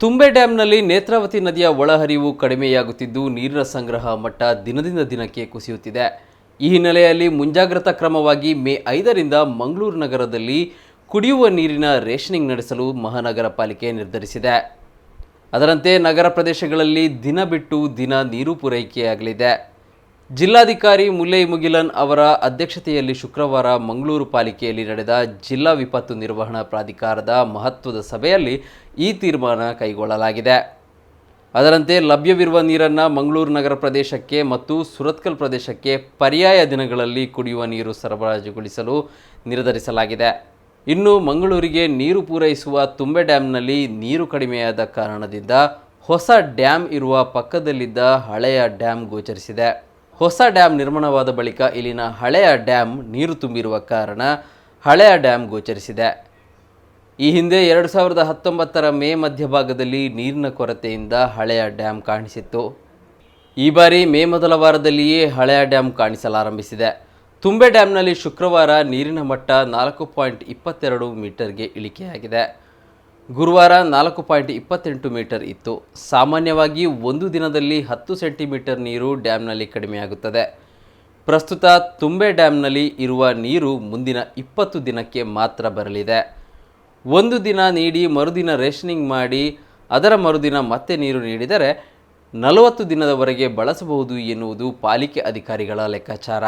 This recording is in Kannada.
ತುಂಬೆ ಡ್ಯಾಂನಲ್ಲಿ ನೇತ್ರಾವತಿ ನದಿಯ ಒಳಹರಿವು ಕಡಿಮೆಯಾಗುತ್ತಿದ್ದು ನೀರಿನ ಸಂಗ್ರಹ ಮಟ್ಟ ದಿನದಿಂದ ದಿನಕ್ಕೆ ಕುಸಿಯುತ್ತಿದೆ. ಈ ಹಿನ್ನೆಲೆಯಲ್ಲಿ ಮುಂಜಾಗ್ರತಾ ಕ್ರಮವಾಗಿ ಮೇ ಐದರಿಂದ ಮಂಗಳೂರು ನಗರದಲ್ಲಿ ಕುಡಿಯುವ ನೀರಿನ ರೇಷನಿಂಗ್ ನಡೆಸಲು ಮಹಾನಗರ ಪಾಲಿಕೆ ನಿರ್ಧರಿಸಿದೆ. ಅದರಂತೆ ನಗರ ಪ್ರದೇಶಗಳಲ್ಲಿ ದಿನ ಬಿಟ್ಟು ದಿನ ನೀರು ಪೂರೈಕೆಯಾಗಲಿದೆ. ಜಿಲ್ಲಾಧಿಕಾರಿ ಮುಲ್ಲೈ ಮುಗಿಲನ್ ಅವರ ಅಧ್ಯಕ್ಷತೆಯಲ್ಲಿ ಶುಕ್ರವಾರ ಮಂಗಳೂರು ಪಾಲಿಕೆಯಲ್ಲಿ ನಡೆದ ಜಿಲ್ಲಾ ವಿಪತ್ತು ನಿರ್ವಹಣಾ ಪ್ರಾಧಿಕಾರದ ಮಹತ್ವದ ಸಭೆಯಲ್ಲಿ ಈ ತೀರ್ಮಾನ ಕೈಗೊಳ್ಳಲಾಗಿದೆ. ಅದರಂತೆ ಲಭ್ಯವಿರುವ ನೀರನ್ನು ಮಂಗಳೂರು ನಗರ ಪ್ರದೇಶಕ್ಕೆ ಮತ್ತು ಸುರತ್ಕಲ್ ಪ್ರದೇಶಕ್ಕೆ ಪರ್ಯಾಯ ದಿನಗಳಲ್ಲಿ ಕುಡಿಯುವ ನೀರು ಸರಬರಾಜುಗೊಳಿಸಲು ನಿರ್ಧರಿಸಲಾಗಿದೆ. ಇನ್ನು ಮಂಗಳೂರಿಗೆ ನೀರು ಪೂರೈಸುವ ತುಂಬೆ ಡ್ಯಾಂನಲ್ಲಿ ನೀರು ಕಡಿಮೆಯಾದ ಕಾರಣದಿಂದ ಹೊಸ ಡ್ಯಾಂ ಇರುವ ಪಕ್ಕದಲ್ಲಿದ್ದ ಹಳೆಯ ಡ್ಯಾಂ ಗೋಚರಿಸಿದೆ. ಹೊಸ ಡ್ಯಾಮ್ ನಿರ್ಮಾಣವಾದ ಬಳಿಕ ಇಲ್ಲಿನ ಹಳೆಯ ಡ್ಯಾಮ್ ನೀರು ತುಂಬಿರುವ ಕಾರಣ ಹಳೆಯ ಡ್ಯಾಮ್ ಗೋಚರಿಸಿದೆ. ಈ ಹಿಂದೆ ಎರಡು ಸಾವಿರದ ಹತ್ತೊಂಬತ್ತರ ಮೇ ಮಧ್ಯಭಾಗದಲ್ಲಿ ನೀರಿನ ಕೊರತೆಯಿಂದ ಹಳೆಯ ಡ್ಯಾಮ್ ಕಾಣಿಸಿತ್ತು. ಈ ಬಾರಿ ಮೇ ಮೊದಲ ವಾರದಲ್ಲಿಯೇ ಹಳೆಯ ಡ್ಯಾಮ್ ಕಾಣಿಸಲಾರಂಭಿಸಿದೆ. ತುಂಬೆ ಡ್ಯಾಂನಲ್ಲಿ ಶುಕ್ರವಾರ ನೀರಿನ ಮಟ್ಟ ನಾಲ್ಕು ಪಾಯಿಂಟ್ ಇಪ್ಪತ್ತೆರಡು ಮೀಟರ್ಗೆ ಇಳಿಕೆಯಾಗಿದೆ. ಗುರುವಾರ ನಾಲ್ಕು ಪಾಯಿಂಟ್ ಇಪ್ಪತ್ತೆಂಟು ಮೀಟರ್ ಇತ್ತು. ಸಾಮಾನ್ಯವಾಗಿ ಒಂದು ದಿನದಲ್ಲಿ ಹತ್ತು ಸೆಂಟಿಮೀಟರ್ ನೀರು ಡ್ಯಾಮ್ನಲ್ಲಿ ಕಡಿಮೆಯಾಗುತ್ತದೆ. ಪ್ರಸ್ತುತ ತುಂಬೆ ಡ್ಯಾಮ್ನಲ್ಲಿ ಇರುವ ನೀರು ಮುಂದಿನ ಇಪ್ಪತ್ತು ದಿನಕ್ಕೆ ಮಾತ್ರ ಬರಲಿದೆ. ಒಂದು ದಿನ ನೀಡಿ ಮರುದಿನ ರೇಷನಿಂಗ್ ಮಾಡಿ, ಅದರ ಮರುದಿನ ಮತ್ತೆ ನೀರು ನೀಡಿದರೆ ನಲವತ್ತು ದಿನದವರೆಗೆ ಬಳಸಬಹುದು ಎನ್ನುವುದು ಪಾಲಿಕೆ ಅಧಿಕಾರಿಗಳ ಲೆಕ್ಕಾಚಾರ.